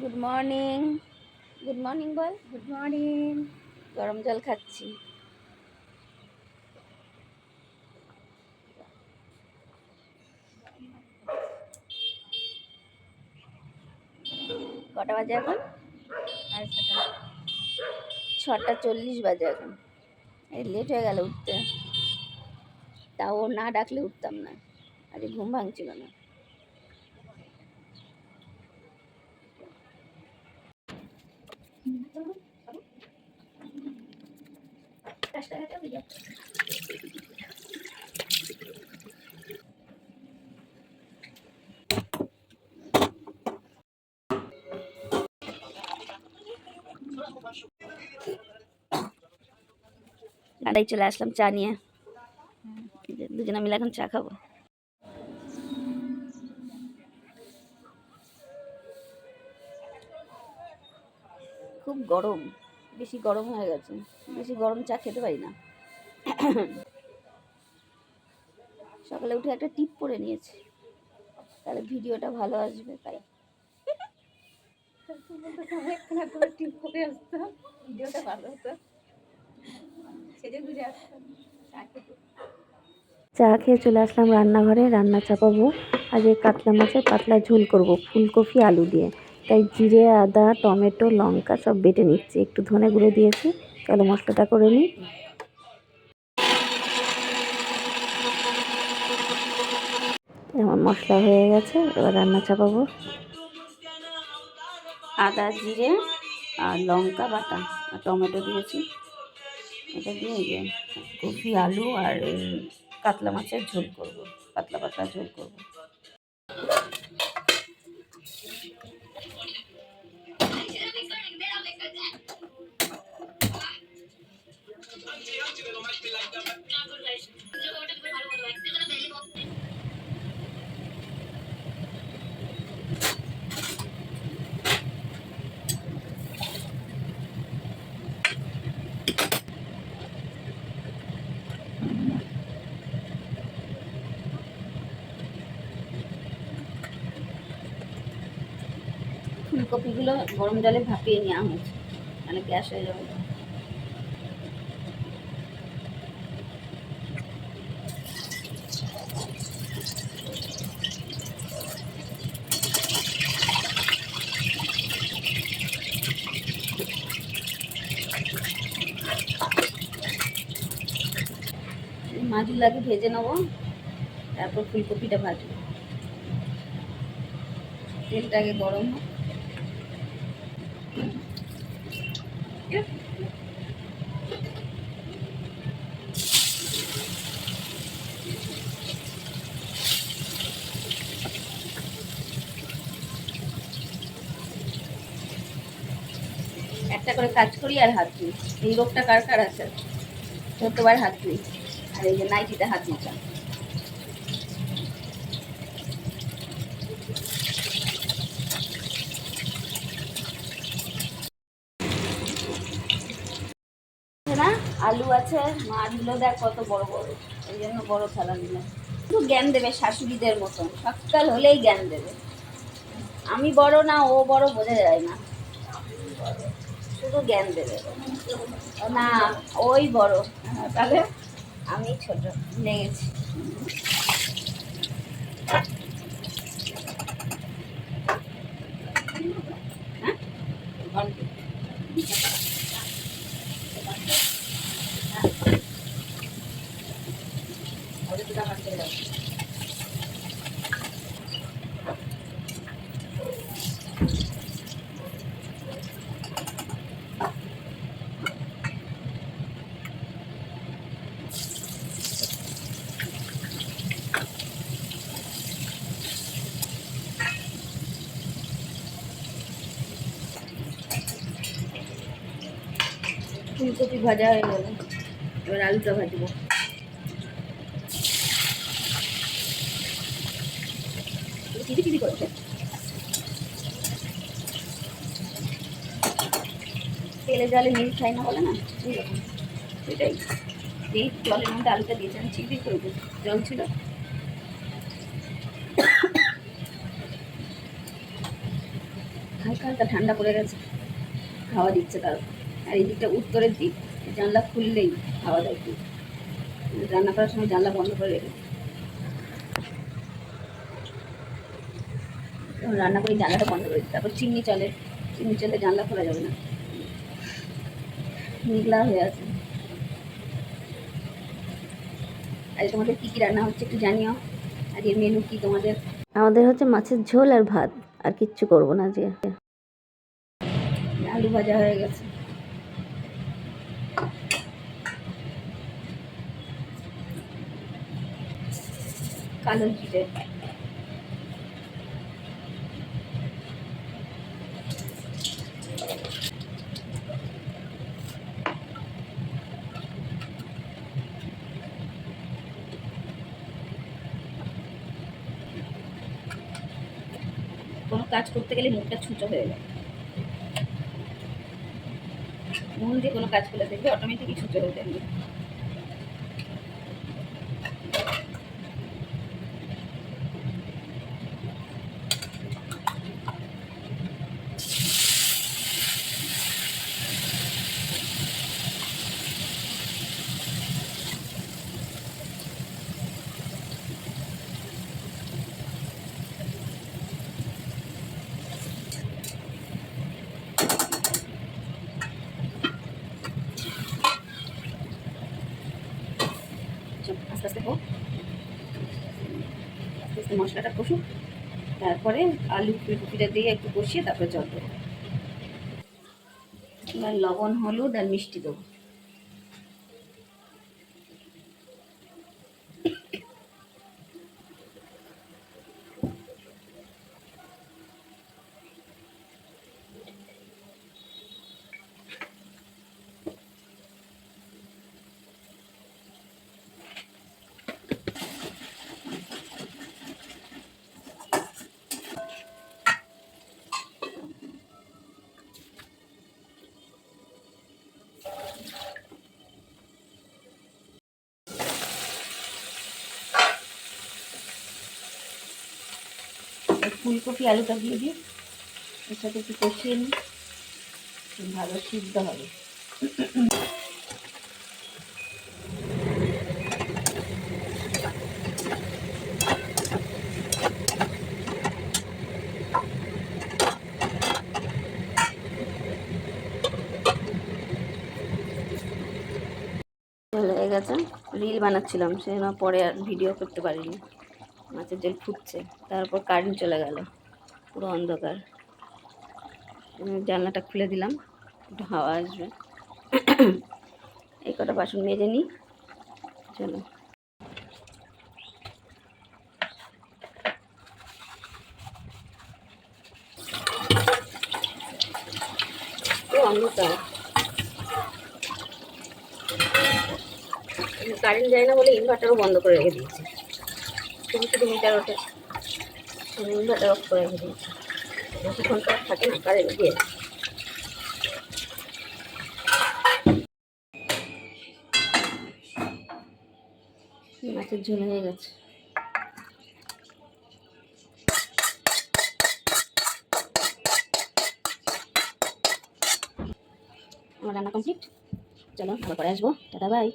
Good morning good morning বল good morning গরম জল খাচ্ছি। কটা বাজে এখন? ছটা। চল্লিশ বাজে এখন। এই লেট হয়ে গেল উঠতে। তাও না ডাকলে উঠতাম না। আরে ঘুম ভাঙছিল না। গাড়াই চলে আসলাম চা নিয়ে দুজনে মিলে এখন চা খাব খুব গরম, বেশি গরম হয়ে গেছে। বেশি গরম চা খেতে পারি না। সকালে উঠে একটা টিপ পরে নিয়েছি। তাহলে ভিডিওটা ভালো আসবে, তাই। চা খেয়ে চলে আসলাম রান্নাঘরে, রান্না চাপাবো। আজ এই কাতলা মাছের পাতলা ঝোল করব, ফুলকপি, আলু দিয়ে। তাই জিরে, আদা, টমেটো, লঙ্কা সব বেটে নিচ্ছি। একটু ধনে গুঁড়ো দিয়েছি, তাহলে মশলাটা করে নিই। আমার মশলা হয়ে গেছে, এবার রান্না চাপাবো। আদা, জিরে আর লঙ্কা বাটা আর টমেটো দিয়েছি। এটা দিয়ে কপি, আলু আর কাতলা মাছের ঝোল করব, পাতলা পাতলা ঝোল করব। ফুলকপিগুলো গরম জলে ভাপিয়ে নেওয়া হয়েছে। মানে গ্যাস হয়ে যাবে এই মাছগুলো আগে ভেজে নেব। তারপর ফুলকপিটা ভাজবো। তেলটা আগে গরম হোক। একটা করে কাজ করি আর হাত ধুই। এই রোগটা কার কার আছে? যতবার হাত ধুই। আর এই যে নাইটিতে হাত না, আলু আছে। মাছগুলো দেখ কত বড় বড়। এই জন্য বড় থালা নিলাম শুধু জ্ঞান দেবে শাশুড়িদের মতন। সকাল হলেই জ্ঞান দেবে। আমি বড় না, ও বড় বোঝা যায় না। শুধু জ্ঞান দেবে। না, ওই বড়। তাহলে আমি ছোট হ্যাঁ? ফুলকপি ভাজা হয়ে গেল। এবার আলুটা ভাজবো। তেলে জলে মিল খাই না বলে না? এইরকম। সেটাই যেই জলের মধ্যে আলুটা দিয়েছেন চিটি করে জল ছিল। হালকা হালকা ঠান্ডা পড়ে গেছে। খাওয়া দিচ্ছে তার আর এই দিকটা উত্তরের দিক জানলা খুললেই হাওয়া দেয় খুব রান্না করার সময় জানলা বন্ধ করে রেখে রান্না করি জানলাটা বন্ধ করে দিই। তারপর চিমনি চলে। চিমনি চলে জানলা খোলা যাবে না। মেঘলা হয়ে আছে। আজ তোমাদের কী কী রান্না হচ্ছে একটু জানিও। আজকের মেনু কি তোমাদের? আমাদের হচ্ছে মাছের ঝোল আর ভাত। আর কিচ্ছু করব না যে আলু ভাজা হয়ে গেছে। কালো কোনো কাজ করতে গেলে মুখটা ছুটো হয়ে যায়। মন দিয়ে কোনো কাজ করলে দেখবে অটোমেটিকই ছুটো হয়ে যাবে আস্তে আস্তে হোক। আস্তে আস্তে মশলাটা কষুক। তারপরে আলু ফুলকপিটা দিয়ে একটু কষিয়ে তারপরে জল দেবো। এবার লবণ, হলুদ আর মিষ্টি দেবো। ফুলকপি, আলুটা দিয়ে দিই। এর সাথে একটু কষিয়ে নিই। ভালো সিদ্ধ হবে। গেছে। রিল বানাচ্ছিলাম সে পরে আর ভিডিও করতে পারিনি। মাছের জল ফুটছে। তারপর কারেন্ট চলে গেল, পুরো অন্ধকার। জানলাটা খুলে দিলাম, একটু হাওয়া আসবে। এই কটা বাসন মেজে নিই, চলো। অন্ধকার। কারেন্ট যায় না বলে ইনভার্টারও বন্ধ করে রেখে দিয়েছে। শুধু শুধু মিটার ওঠে ইনভার্টার অফ করে দিয়েছে বেশিক্ষণ থাকে না কারেন্ট দিয়ে মাছের ঝোল হয়ে গেছে। আমার রান্না কমপ্লিট চলো, ভালো করে আসব। দাদা বাই